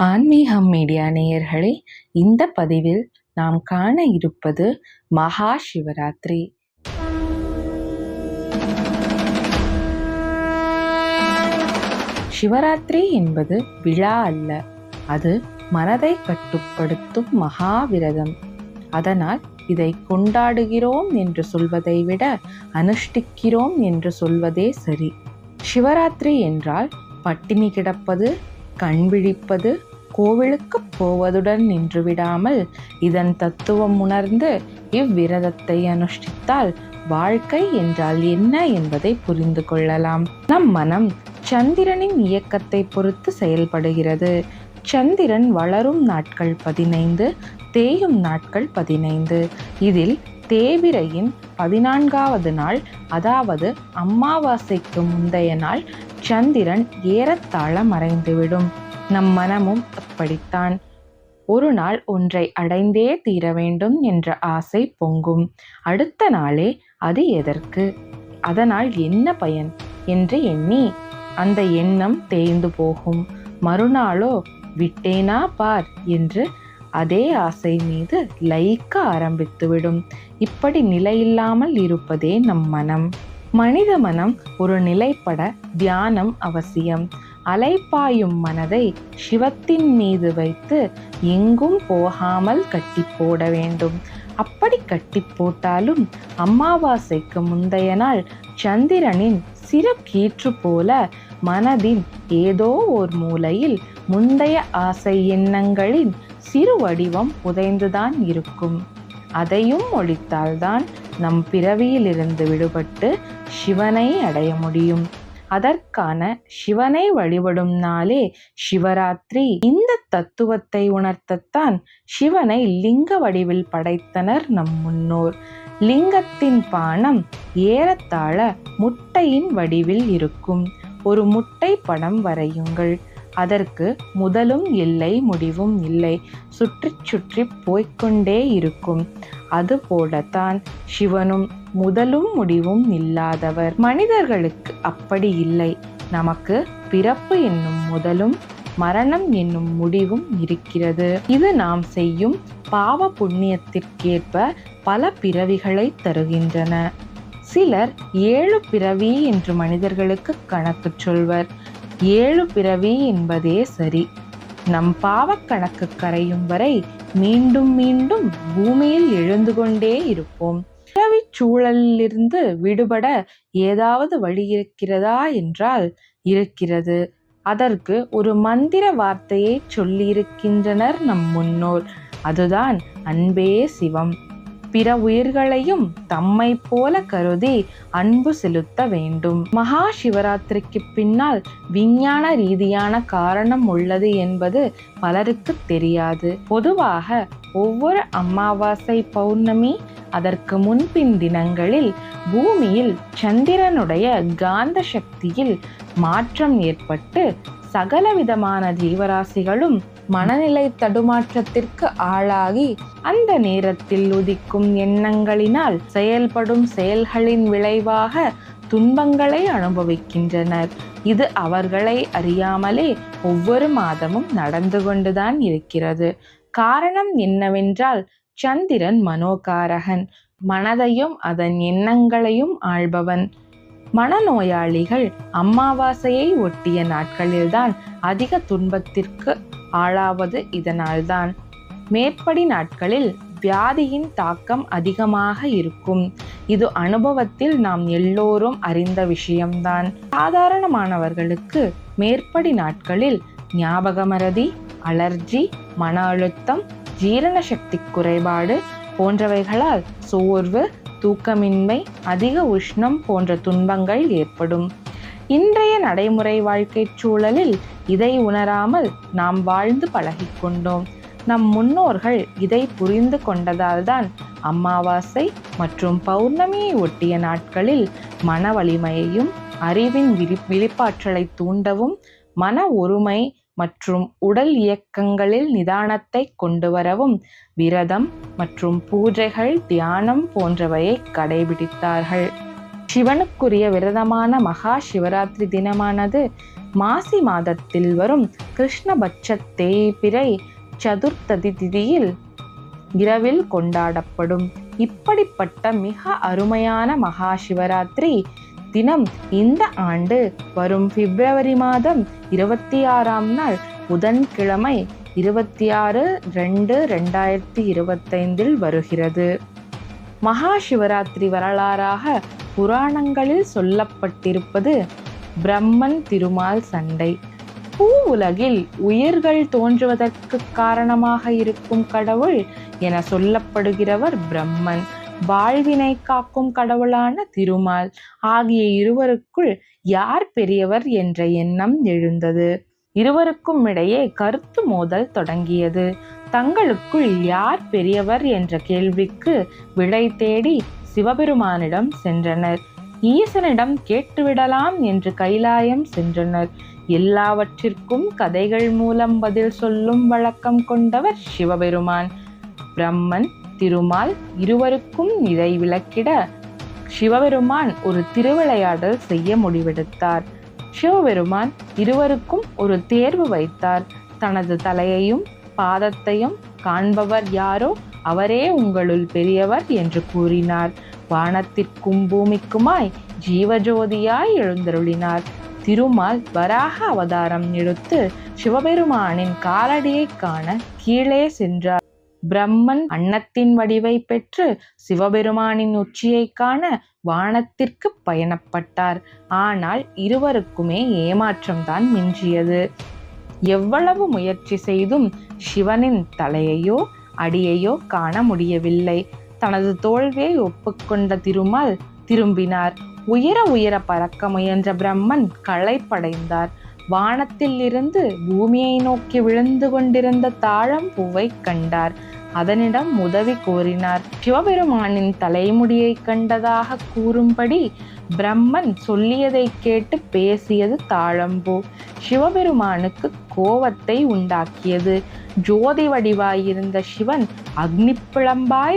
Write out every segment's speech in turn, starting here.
ஆன்மீகம் மீடியா நேயர்களே இந்த பதிவில் நாம் காண இருப்பது மகா சிவராத்திரி. சிவராத்திரி என்பது விழா அல்ல அது மனதை கட்டுப்படுத்தும் மகாவிரதம் அதனால் இதை கொண்டாடுகிறோம் என்று சொல்வதை விட அனுஷ்டிக்கிறோம் என்று சொல்வதே சரி. சிவராத்திரி என்றால் பட்டினி கிடப்பது கண் விழிப்பது கோவிலுக்கு போவதுடன் நின்று விடாமல் இதன் தத்துவம் உணர்ந்து இவ்விரதத்தை அனுஷ்டித்தால் வாழ்க்கை என்றால் என்ன என்பதை புரிந்து கொள்ளலாம். நம் மனம் சந்திரனின் இயக்கத்தை பொறுத்து செயல்படுகிறது. சந்திரன் வளரும் நாட்கள் பதினைந்து தேயும் நாட்கள் பதினைந்து. இதில் தேவிரையின் பதினான்காவது நாள் அதாவது அமாவாசைக்கு முந்தைய நாள் சந்திரன் ஏறத்தாழ மறைந்துவிடும். நம் மனமும் படித்தான். ஒரு நாள் ஒன்றை அடைந்தே தீர வேண்டும் என்ற ஆசை பொங்கும். அடுத்த நாளே அது எதற்கு? அதனால் என்ன பயன்? என்று எண்ணி அந்த எண்ணம் தேய்ந்து போகும். மறுநாளோ விட்டேனா பார் என்று அதே ஆசை மீது லயிக்க ஆரம்பித்துவிடும் இப்படி நிலையில்லாமல் இருப்பதே நம் மனம். மனித மனம் ஒரு நிலைப்பட தியானம் அவசியம். அலைப்பாயும் மனதை சிவத்தின் மீது வைத்து எங்கும் போகாமல் கட்டி போட வேண்டும். அப்படி கட்டி போட்டாலும் அமாவாசைக்கு முந்தைய நாள் சந்திரனின் சிறு கீற்று போல மனதின் ஏதோ ஒரு மூலையில் முந்தைய ஆசை எண்ணங்களின் சிறு வடிவம் புதைந்துதான் இருக்கும். அதையும் ஒழித்தால்தான் நம் பிறவியிலிருந்து விடுபட்டு சிவனை அடைய முடியும். அதற்கான சிவனை வழிபடும் நாளே சிவராத்திரி. இந்த தத்துவத்தை உணர்த்தத்தான் சிவனை லிங்க வடிவில் படைத்தனர் நம் முன்னோர். லிங்கத்தின் பானம் ஏறத்தாழ முட்டையின் வடிவில் இருக்கும். ஒரு முட்டை படம் வரையுங்கள். அதற்கு முதலும் இல்லை முடிவும் இல்லை. சுற்றி சுற்றி போய்கொண்டே இருக்கும். அதுபோலத்தான் சிவனும் முதலும் முடிவும் இல்லாதவர். மனிதர்களுக்கு அப்படி இல்லை. நமக்கு பிறப்பு என்னும் முதலும் மரணம் என்னும் முடிவும் இருக்கிறது. இது நாம் செய்யும் பாவ புண்ணியத்திற்கேற்ப பல பிறவிகளை தருகின்றன. சிலர் ஏழு பிறவி என்று மனிதர்களுக்கு கணக்கு சொல்வர். ஏழு பிறவி என்பதே சரி. நம் பாவக்கணக்கு கரையும் வரை மீண்டும் மீண்டும் பூமியில் எழுந்து கொண்டே இருப்போம். பிறவி சூழலிலிருந்து விடுபட ஏதாவது வழி இருக்கிறதா என்றால் இருக்கிறது. அதற்கு ஒரு மந்திர வார்த்தையை சொல்லியிருக்கின்றனர் நம் முன்னோர். அதுதான் அன்பே சிவம். பிற உயிர்களையும் தம்மை போல கருதி அன்பு செலுத்த வேண்டும். மகா சிவராத்திரிக்கு பின்னால் விஞ்ஞான ரீதியான காரணம் உள்ளது என்பது பலருக்கு தெரியாது. பொதுவாக ஒவ்வொரு அமாவாசை பௌர்ணமி அதற்கு முன்பின் தினங்களில் பூமியில் சந்திரனுடைய காந்த சக்தியில் மாற்றம் ஏற்பட்டு சகலவிதமான ஜீவராசிகளும் மனநிலை தடுமாற்றத்திற்கு ஆளாகி அந்த நேரத்தில் உதிக்கும் எண்ணங்களினால் செயல்படும் செயல்களின் விளைவாக துன்பங்களை அனுபவிக்கின்றனர். இது அவர்களை அறியாமலே ஒவ்வொரு மாதமும் நடந்து கொண்டுதான் இருக்கிறது. காரணம் என்னவென்றால் சந்திரன் மனோகாரகன். மனதையும் அதன் எண்ணங்களையும் ஆள்பவன். மனநோயாளிகள் அமாவாசையை ஒட்டிய நாட்களில்தான் அதிக துன்பத்திற்கு ஆளாவது இதனால்தான். மேற்படி நாட்களில் வியாதியின் தாக்கம் அதிகமாக இருக்கும். இது அனுபவத்தில் நாம் எல்லோரும் அறிந்த விஷயம்தான். சாதாரணமானவர்களுக்கு மேற்படி நாட்களில் ஞாபகமறதி அலர்ஜி மன அழுத்தம் ஜீரண சக்தி குறைபாடு போன்றவைகளால் சோர்வு தூக்கமின்மை அதிக உஷ்ணம் போன்ற துன்பங்கள் ஏற்படும். இன்றைய நடைமுறை வாழ்க்கை சூழலில் இதை உணராமல் நாம் வாழ்ந்து பழகிக்கொண்டோம் நம் முன்னோர்கள் இதை புரிந்து கொண்டதால்தான் அமாவாசை மற்றும் பௌர்ணமியை ஒட்டிய நாட்களில் மன வலிமையையும் அறிவின் விழி விழிப்பாற்றலை தூண்டவும் மன ஒருமை மற்றும் உடல் இயக்கங்களில் நிதானத்தை கொண்டு வரவும் விரதம் மற்றும் பூஜைகள் தியானம் போன்றவையை கடைபிடித்தார்கள். சிவனுக்குரிய விரதமான மகா சிவராத்திரி தினமானது மாசி மாதத்தில் வரும் கிருஷ்ணபட்ச தேய்பிறை சதுர்த்ததி திதியில் இரவில் கொண்டாடப்படும். இப்படிப்பட்ட மிக அருமையான மகா சிவராத்திரி தினம் இந்த ஆண்டு வரும் பிப்ரவரி மாதம் இருபத்தி ஆறாம் நாள் புதன்கிழமை இருபத்தி ஆறு ரெண்டு ரெண்டாயிரத்தி இருபத்தைந்தில் வருகிறது. மகா சிவராத்திரி வரலாறாக புராணங்களில் சொல்லப்பட்டிருப்பது பிரம்மன் திருமால் சண்டை. பூ உலகில் உயிர்கள் தோன்றுவதற்கு காரணமாக இருக்கும் கடவுள் என சொல்லப்படுகிறவர் பிரம்மன். வாழ்வினை காக்கும் கடவுளான திருமால். ஆகிய இருவருக்குள் யார் பெரியவர் என்ற எண்ணம் எழுந்தது. இருவருக்கும் இடையே கருத்து மோதல் தொடங்கியது. தங்களுக்குள் யார் பெரியவர் என்ற கேள்விக்கு விடை தேடி சிவபெருமானிடம் சென்றனர். ஈசனிடம் கேட்டுவிடலாம் என்று கைலாயம் சென்றனர். எல்லாவற்றிற்கும் கதைகள் மூலம் பதில் சொல்லும் வழக்கம் கொண்டவர் சிவபெருமான். பிரம்மன் திருமால் இருவருக்கும் இதை விளக்கிட சிவபெருமான் ஒரு திருவிளையாடல் செய்ய முடிவெடுத்தார். சிவபெருமான் இருவருக்கும் ஒரு தேர்வு வைத்தார். தனது தலையையும் பாதத்தையும் காண்பவர் யாரோ அவரே உங்களுள் பெரியவர் என்று கூறினார். வானத்திற்கும் பூமிக்குமாய் ஜீவஜோதியாய் எழுந்தருளினார். திருமால் வராக அவதாரம் எடுத்து சிவபெருமானின் காலடியை காண கீழே சென்றார். பிரம்மன் அன்னத்தின் வடிவை பெற்று சிவபெருமானின் உச்சியை காண வானத்திற்கு பயணப்பட்டார். ஆனால் இருவருக்குமே ஏமாற்றம்தான் மிஞ்சியது. எவ்வளவு முயற்சி செய்தும் சிவனின் தலையையோ அடியையோ காண முடியவில்லை. தனது தோல்வியை ஒப்புக்கொண்ட திருமால் திரும்பினார். உயர உயர பறக்க முயன்ற பிரம்மன் களைப்படைந்தார். வானத்தில் இருந்து பூமியை நோக்கி விழுந்து கொண்டிருந்த தாழம் பூவை கண்டார். அதனிடம் உதவி கோரினார். சிவபெருமானின் தலைமுடியை கண்டதாக கூறும்படி பிரம்மன் சொல்லியதை கேட்டு பேசியது தாழம்பூ. சிவபெருமானுக்கு கோபத்தை உண்டாக்கியது. ஜோதி வடிவாயிருந்த சிவன் அக்னி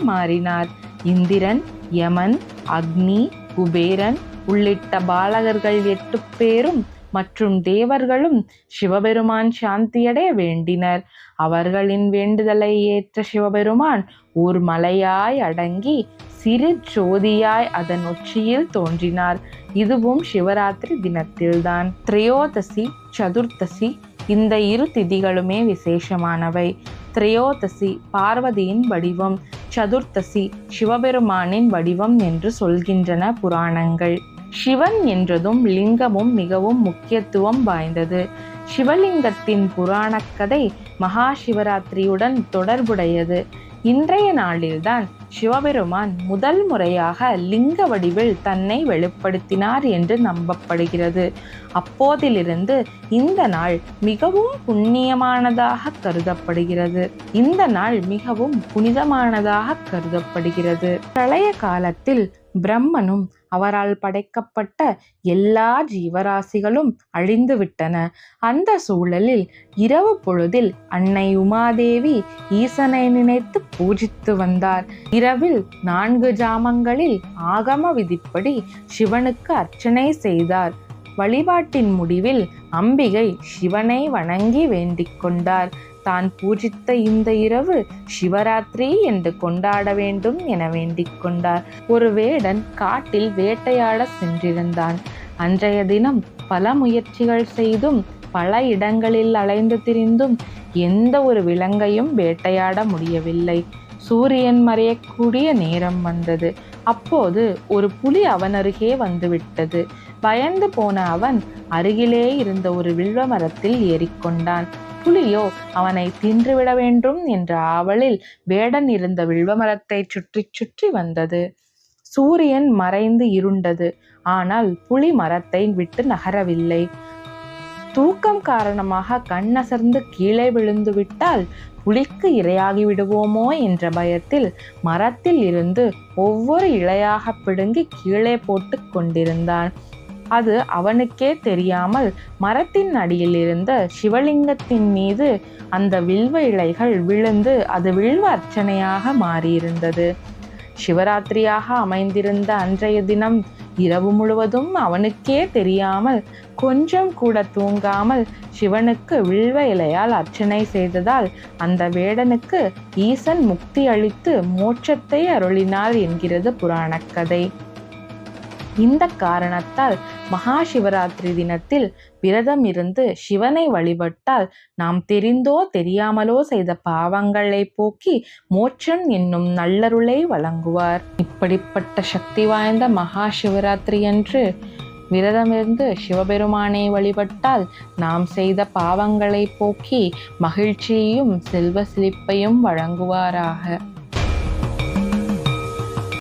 மாறினார். இந்திரன் யமன் அக்னி குபேரன் உள்ளிட்ட பாலகர்கள் எட்டு பேரும் மற்றும் தேவர்களும் சிவபெருமான் சாந்தியடைய வேண்டினர். அவர்களின் வேண்டுதலை ஏற்ற சிவபெருமான் ஓர் மலையாய் அடங்கி சிறு ஜோதியாய் அதன் உச்சியில் தோன்றினார். இதுவும் சிவராத்திரி தினத்தில்தான். திரையோதசி சதுர்த்தசி இந்த இரு திதிகளுமே விசேஷமானவை. திரையோதசி பார்வதியின் வடிவம் சதுர்த்தசி சிவபெருமானின் வடிவம் என்று சொல்கின்றன புராணங்கள். சிவன் என்றதும் லிங்கமும் மிகவும் முக்கியத்துவம் வாய்ந்தது. சிவலிங்கத்தின் புராணக் கதை மகா சிவராத்திரியுடன் தொடர்புடையது. இன்றைய நாளில்தான் சிவபெருமான் முதல் முறையாக லிங்க வடிவில் தன்னை வெளிப்படுத்தினார் என்று நம்பப்படுகிறது. அப்போதிலிருந்து இந்த நாள் மிகவும் புண்ணியமானதாக கருதப்படுகிறது. இந்த நாள் மிகவும் புனிதமானதாக கருதப்படுகிறது. பிரளய காலத்தில் பிரம்மனும் அவரால் படைக்கப்பட்ட எல்லா ஜீவராசிகளும் அழிந்துவிட்டன அந்த சூழலில் இரவு பொழுதில் அன்னை உமாதேவி ஈசனை நினைத்து பூஜித்து வந்தார். இரவில் நான்கு ஜாமங்களில் ஆகம விதிப்படி சிவனுக்கு அர்ச்சனை செய்தார். வழிபாட்டின் முடிவில் அம்பிகை சிவனை வணங்கி வேண்டிக் கொண்டார். தான் பூஜித்த இந்த இரவு சிவராத்திரி என்று கொண்டாட வேண்டும் என வேண்டிக் கொண்டார். ஒரு வேடன் காட்டில் வேட்டையாட சென்றிருந்தான். அன்றைய தினம் பல முயற்சிகள் செய்தும் பல இடங்களில் அலைந்து திரிந்தும் எந்த ஒரு விலங்கையும் வேட்டையாட முடியவில்லை. சூரியன் மறையக்கூடிய நேரம் வந்தது. அப்போது ஒரு புலி அவன் அருகே வந்துவிட்டது. பயந்து போன அவன் அருகிலே இருந்த ஒரு வில்வ மரத்தில் ஏறிக்கொண்டான். புலியோ அவனை தின்றுவிட வேண்டும் என்ற ஆவலில் வேடன் இருந்த வில்வமரத்தை சுற்றி சுற்றி வந்தது. சூரியன் மறைந்து இருண்டது. ஆனால் புலி மரத்தை விட்டு நகரவில்லை. தூக்கம் காரணமாக கண்ணசர்ந்து கீழே விழுந்து விட்டால் புலிக்கு இரையாகி விடுவோமோ என்ற பயத்தில் மரத்தில் இருந்து ஒவ்வொரு இழையாக பிடுங்கி கீழே போட்டு கொண்டிருந்தான். அது அவனுக்கே தெரியாமல் மரத்தின் அடியில் இருந்த சிவலிங்கத்தின் மீது அந்த வில்வ இலைகள் விழுந்து அது வில்வ அர்ச்சனையாக மாறியிருந்தது. சிவராத்திரியாக அமைந்திருந்த அன்றைய தினம் இரவு முழுவதும் அவனுக்கே தெரியாமல் கொஞ்சம் கூட தூங்காமல் சிவனுக்கு வில்வ இலையால் அர்ச்சனை செய்ததால் அந்த வேடனுக்கு ஈசன் முக்தி அளித்து மோட்சத்தை அருளினார் என்கிறது புராணக்கதை. இந்த காரணத்தால் மகா சிவராத்திரி தினத்தில் விரதம் இருந்து சிவனை வழிபட்டால் நாம் தெரிந்தோ தெரியாமலோ செய்த பாவங்களை போக்கி மோட்சம் என்னும் நல்லருளை வழங்குவார். இப்படிப்பட்ட சக்தி வாய்ந்த மகா சிவராத்திரி என்று விரதமிருந்து சிவபெருமானை வழிபட்டால் நாம் செய்த பாவங்களை போக்கி மகிழ்ச்சியையும் செல்வ செழிப்பையும் வழங்குவாராக.